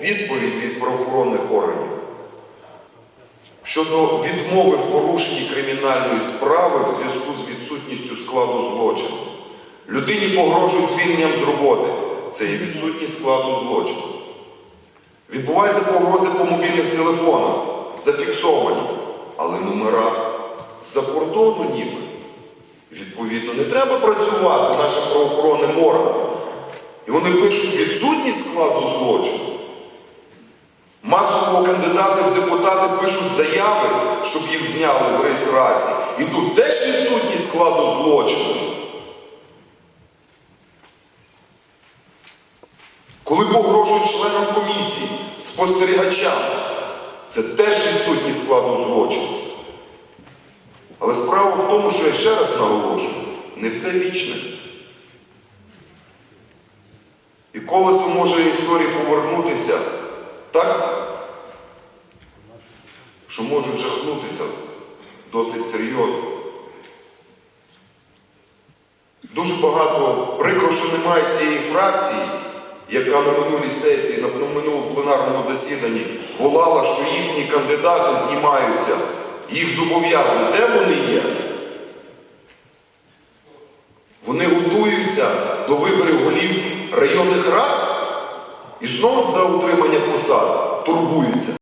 відповідь від правоохоронних органів щодо відмови в порушенні кримінальної справи в зв'язку з відсутністю складу злочину. Людині погрожують звільненням з роботи. Це є відсутність складу злочину. Відбуваються погрози по мобільних телефонах, зафіксовані, але номера з-за кордону ніби. Відповідно, не треба працювати нашим правоохоронним органам. І вони пишуть відсутність складу злочину. Масово кандидати в депутати пишуть заяви, щоб їх зняли з реєстрації. І тут теж відсутність складу злочину. Коли погрожують членам комісії, спостерігачам, це теж відсутність складу злочину. Але справа в тому, що я ще раз наголошую, не все вічне. І колесо може історії повернутися так, що можуть жахнутися досить серйозно. Дуже багато прикро, що немає цієї фракції, яка на минулій сесії, на минулому пленарному засіданні волала, що їхні кандидати знімаються, їх зобов'язують. Де вони є? Вони готуються до виборів голів районних рад і знову за утримання посад турбуються.